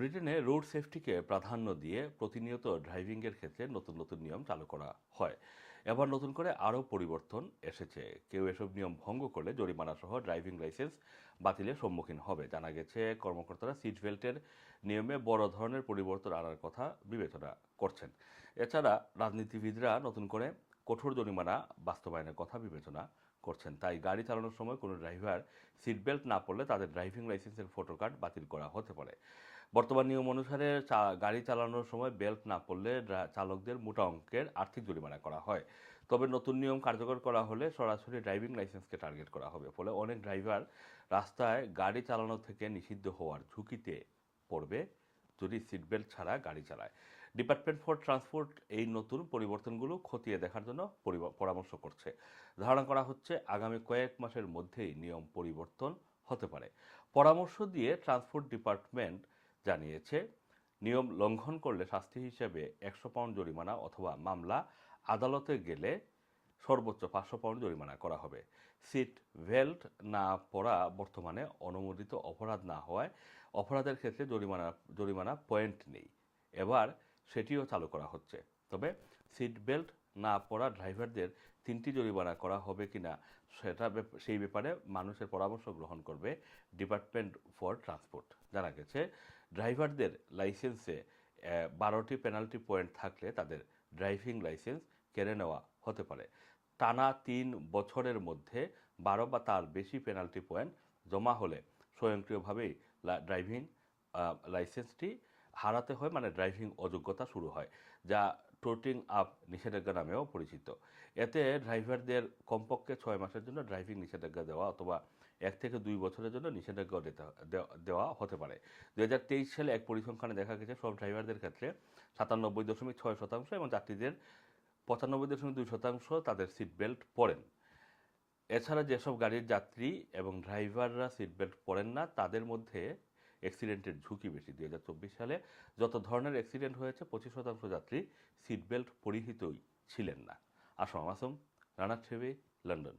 ব্রিটেনে রোড সেফটিকে প্রাধান্য দিয়ে প্রতিনিয়ত ড্রাইভিংয়ের ক্ষেত্রে নতুন নতুন নিয়ম চালু করা হয়। এবার নতুন করে আরও পরিবর্তন এসেছে। কেউ এসব নিয়ম ভঙ্গ করলে জরিমানা সহ ড্রাইভিং লাইসেন্স বাতিলের সম্মুখীন হবে। জানা গেছে, কর্মকর্তারা সিট বেল্টের নিয়মে বড় ধরনের পরিবর্তন আনার কথা বিবেচনা করছেন। এছাড়া রাজনীতিবিদরা নতুন করে কঠোর জরিমানা, বাস্তবায়নের কথা বিবেচনা করছেন। তাই গাড়ি চালানোর সময় কোনো ড্রাইভার সিট বেল্ট না পড়লে তাদের ড্রাইভিং লাইসেন্সের ফটো কার্ড বাতিল করা হতে পারে। বর্তমান নিয়ম অনুসারে গাড়ি চালানোর সময় বেল্ট না পড়লে চালকদের মোটা অঙ্কের আর্থিক জরিমানা করা হয়। তবে নতুন নিয়ম কার্যকর করা হলে সরাসরি ড্রাইভিং লাইসেন্সকে টার্গেট করা হবে, ফলে অনেক ড্রাইভার রাস্তায় গাড়ি চালানো থেকে নিষিদ্ধ হওয়ার ঝুঁকিতে পড়বে। যদি সিটবেল্ট ছাড়া গাড়ি চালায়। ডিপার্টমেন্ট ফর ট্রান্সপোর্ট এই নতুন পরিবর্তনগুলো খতিয়ে দেখার জন্য পরামর্শ করছে। ধারণা করা হচ্ছে আগামী কয়েক মাসের মধ্যেই নিয়ম পরিবর্তন হতে পারে। পরামর্শ দিয়ে ট্রান্সপোর্ট ডিপার্টমেন্ট জানিয়েছে, নিয়ম লঙ্ঘন করলে শাস্তি হিসেবে একশো পাউন্ড জরিমানা অথবা মামলা আদালতে গেলে সর্বোচ্চ পাঁচশো পাউন্ড জরিমানা করা হবে। সিট বেল্ট না পরা বর্তমানে অনুমোদিত অপরাধ না হওয়ায় অপরাধের ক্ষেত্রে জরিমানা জরিমানা পয়েন্ট নেই। এবার সেটিও চালু করা হচ্ছে। তবে সিট বেল্ট না পরা ড্রাইভারদের তিনটি জরিমানা করা হবে কি না সেটা সেই ব্যাপারে মানুষের পরামর্শ গ্রহণ করবে ডিপার্টমেন্ট ফর ট্রান্সপোর্ট। জানা গেছে, ড্রাইভারদের লাইসেন্সে বারোটি পেনাল্টি পয়েন্ট থাকলে তাদের ড্রাইভিং লাইসেন্স কেড়ে নেওয়া হতে পারে। টানা তিন বছরের মধ্যে বারো বা তার বেশি পেনাল্টি পয়েন্ট জমা হলে স্বয়ংক্রিয়ভাবেই ড্রাইভিং লাইসেন্সটি হারাতে হয় মানে ড্রাইভিং অযোগ্যতা শুরু হয়, যা টোটিং আপ নিষেধাজ্ঞা নামেও পরিচিত। এতে ড্রাইভারদের কমপক্ষে ছয় মাসের জন্য ড্রাইভিং নিষেধাজ্ঞা দেওয়া অথবা এক থেকে দুই বছরের জন্য নিষেধাজ্ঞা দেওয়া- হতে পারে। দু হাজার তেইশ সালে এক পরিসংখ্যানে দেখা গেছে, সব ড্রাইভারদের ক্ষেত্রে সাতানব্বই দশমিক ছয় শতাংশ এবং যাত্রীদের পঁচানব্বই দশমিক দুই শতাংশ তাদের সিট বেল্ট পরেন। এছাড়া যেসব গাড়ির যাত্রী এবং ড্রাইভাররা সিট বেল্ট পরেন না, তাদের মধ্যে অ্যাক্সিডেন্টের ঝুঁকি বেশি। দুই হাজার চব্বিশ সালে যত ধরনের অ্যাক্সিডেন্ট হয়েছে, পঁচিশ শতাংশ যাত্রী সিট বেল্ট পরিহিতই ছিলেন না। আসম আসম, রানা ছেবে লন্ডন।